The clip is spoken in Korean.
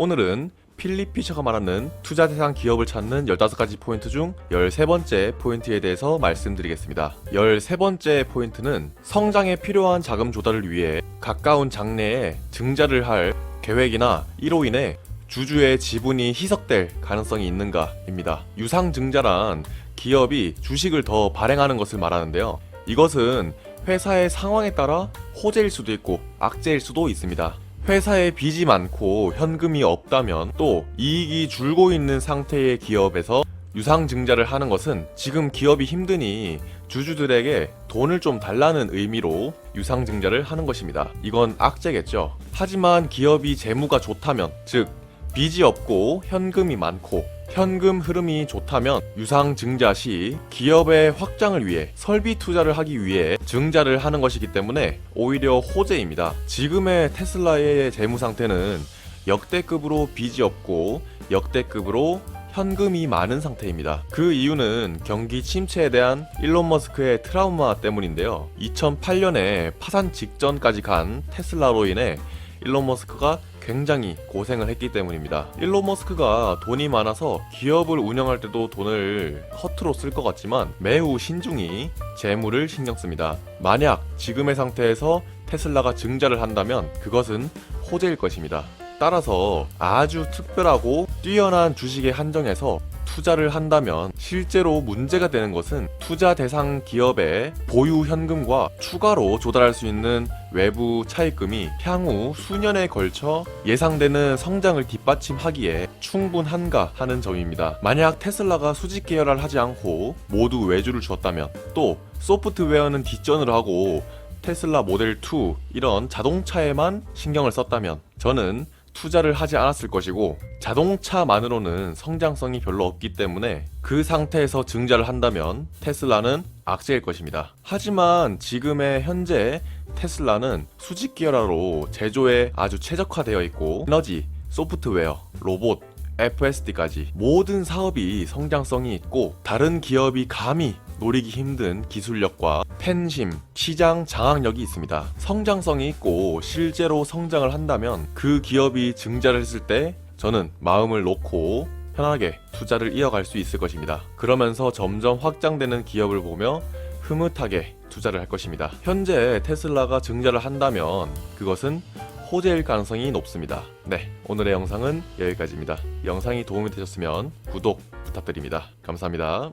오늘은 필립 피셔가 말하는 투자 대상 기업을 찾는 15가지 포인트 중 13번째 포인트에 대해서 말씀드리겠습니다. 13번째 포인트는 성장에 필요한 자금 조달을 위해 가까운 장래에 증자를 할 계획이나 이로 인해 주주의 지분이 희석될 가능성이 있는가입니다. 유상 증자란 기업이 주식을 더 발행하는 것을 말하는데요. 이것은 회사의 상황에 따라 호재일 수도 있고 악재일 수도 있습니다. 회사에 빚이 많고 현금이 없다면 또 이익이 줄고 있는 상태의 기업에서 유상증자를 하는 것은 지금 기업이 힘드니 주주들에게 돈을 좀 달라는 의미로 유상증자를 하는 것입니다. 이건 악재겠죠. 하지만 기업이 재무가 좋다면, 즉, 빚이 없고 현금이 많고 현금 흐름이 좋다면 유상 증자 시 기업의 확장을 위해 설비 투자를 하기 위해 증자를 하는 것이기 때문에 오히려 호재입니다. 지금의 테슬라의 재무 상태는 역대급으로 빚이 없고 역대급으로 현금이 많은 상태입니다. 그 이유는 경기 침체에 대한 일론 머스크의 트라우마 때문인데요. 2008년에 파산 직전까지 간 테슬라로 인해 일론 머스크가 굉장히 고생을 했기 때문입니다. 일론 머스크가 돈이 많아서 기업을 운영할 때도 돈을 허투루 쓸 것 같지만 매우 신중히 재무를 신경 씁니다. 만약 지금의 상태에서 테슬라가 증자를 한다면 그것은 호재일 것입니다. 따라서 아주 특별하고 뛰어난 주식의 한정에서 투자를 한다면 실제로 문제가 되는 것은 투자 대상 기업의 보유 현금과 추가로 조달할 수 있는 외부 차입금이 향후 수년에 걸쳐 예상되는 성장을 뒷받침하기에 충분한가 하는 점입니다. 만약 테슬라가 수직 계열을 하지 않고 모두 외주를 줬다면 또 소프트웨어는 뒷전을 하고 테슬라 모델 2 이런 자동차에만 신경을 썼다면 저는 투자를 하지 않았을 것이고 자동차만으로는 성장성이 별로 없기 때문에 그 상태에서 증자를 한다면 테슬라는 악재일 것입니다. 하지만 지금의 현재 테슬라는 수직 기어라로 제조에 아주 최적화되어 있고 에너지, 소프트웨어, 로봇, FSD까지 모든 사업이 성장성이 있고 다른 기업이 감히 노리기 힘든 기술력과 팬심, 시장 장악력이 있습니다. 성장성이 있고 실제로 성장을 한다면 그 기업이 증자를 했을 때 저는 마음을 놓고 편하게 투자를 이어갈 수 있을 것입니다. 그러면서 점점 확장되는 기업을 보며 흐뭇하게 투자를 할 것입니다. 현재 테슬라가 증자를 한다면 그것은 호재일 가능성이 높습니다. 네, 오늘의 영상은 여기까지입니다. 영상이 도움이 되셨으면 구독 부탁드립니다. 감사합니다.